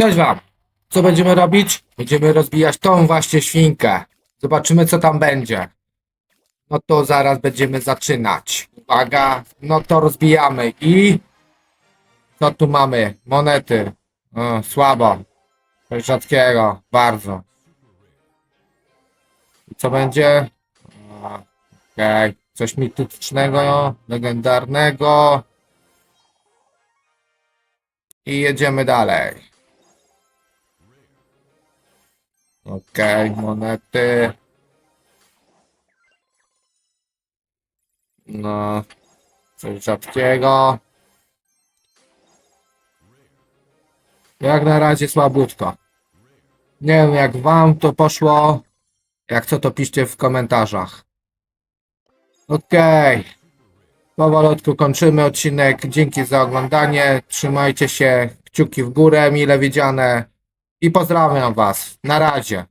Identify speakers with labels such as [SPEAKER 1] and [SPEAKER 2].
[SPEAKER 1] Cześć wam! Co będziemy robić? Będziemy rozbijać tą właśnie świnkę. Zobaczymy co tam będzie. No to zaraz będziemy zaczynać. Uwaga, no to rozbijamy i... Co tu mamy? Monety. O, słabo. Coś rzadkiego, bardzo. I co będzie? Okej, coś mitycznego, legendarnego. I jedziemy dalej. Okej, monety. No, coś rzadkiego. Jak na razie słabutko. Nie wiem jak wam to poszło. Jak co to piszcie w komentarzach. Okej. Powolutku kończymy odcinek. Dzięki za oglądanie. Trzymajcie się. Kciuki w górę, mile widziane. I pozdrawiam was. Na razie.